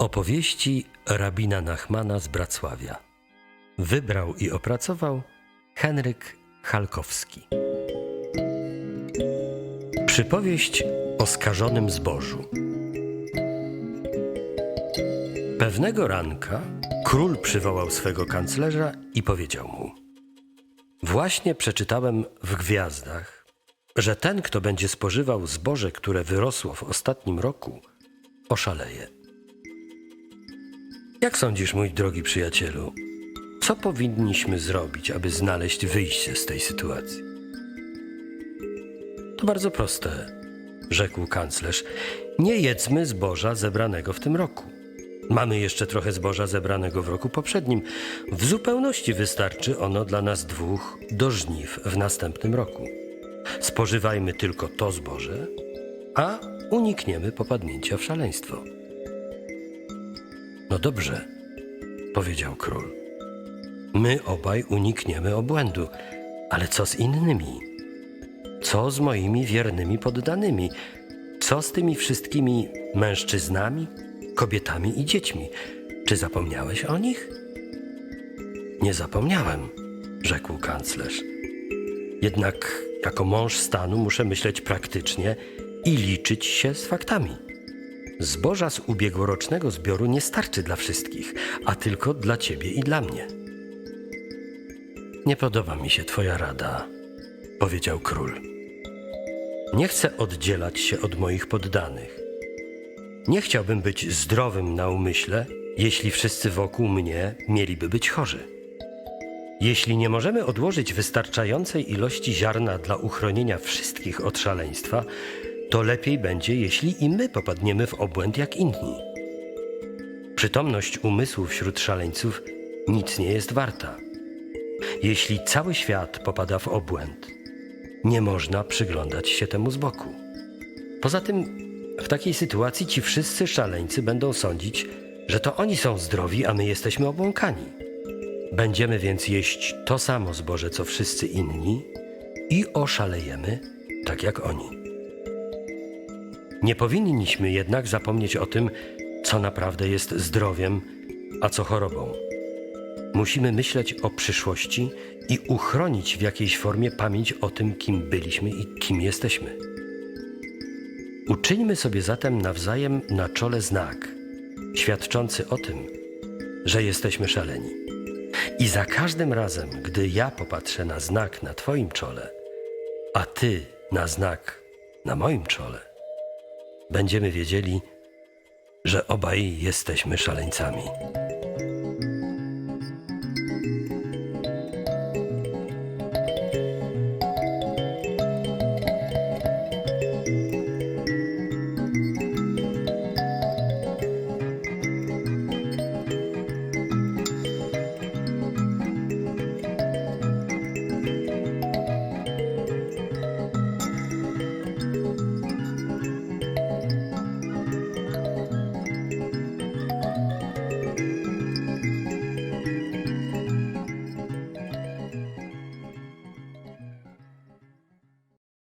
Opowieści rabina Nachmana z Bracławia. Wybrał i opracował Henryk Halkowski. Przypowieść o skażonym zbożu. Pewnego ranka król przywołał swego kanclerza i powiedział mu: Właśnie przeczytałem w gwiazdach, że ten, kto będzie spożywał zboże, które wyrosło w ostatnim roku, oszaleje. Jak sądzisz, mój drogi przyjacielu, co powinniśmy zrobić, aby znaleźć wyjście z tej sytuacji? To bardzo proste, rzekł kanclerz. Nie jedzmy zboża zebranego w tym roku. Mamy jeszcze trochę zboża zebranego w roku poprzednim. W zupełności wystarczy ono dla nas dwóch do żniw w następnym roku. Spożywajmy tylko to zboże, a unikniemy popadnięcia w szaleństwo. No dobrze, powiedział król. My obaj unikniemy obłędu, ale co z innymi? Co z moimi wiernymi poddanymi? Co z tymi wszystkimi mężczyznami, kobietami i dziećmi? Czy zapomniałeś o nich? Nie zapomniałem, rzekł kanclerz. Jednak jako mąż stanu muszę myśleć praktycznie i liczyć się z faktami. Zboża z ubiegłorocznego zbioru nie starczy dla wszystkich, a tylko dla ciebie i dla mnie. Nie podoba mi się twoja rada, powiedział król. Nie chcę oddzielać się od moich poddanych. Nie chciałbym być zdrowym na umyśle, jeśli wszyscy wokół mnie mieliby być chorzy. Jeśli nie możemy odłożyć wystarczającej ilości ziarna dla uchronienia wszystkich od szaleństwa, to lepiej będzie, jeśli i my popadniemy w obłęd jak inni. Przytomność umysłu wśród szaleńców nic nie jest warta. Jeśli cały świat popada w obłęd, nie można przyglądać się temu z boku. Poza tym, w takiej sytuacji ci wszyscy szaleńcy będą sądzić, że to oni są zdrowi, a my jesteśmy obłąkani. Będziemy więc jeść to samo zboże, co wszyscy inni i oszalejemy tak jak oni. Nie powinniśmy jednak zapomnieć o tym, co naprawdę jest zdrowiem, a co chorobą. Musimy myśleć o przyszłości i uchronić w jakiejś formie pamięć o tym, kim byliśmy i kim jesteśmy. Uczyńmy sobie zatem nawzajem na czole znak, świadczący o tym, że jesteśmy szaleni. I za każdym razem, gdy ja popatrzę na znak na Twoim czole, a Ty na znak na moim czole, będziemy wiedzieli, że obaj jesteśmy szaleńcami.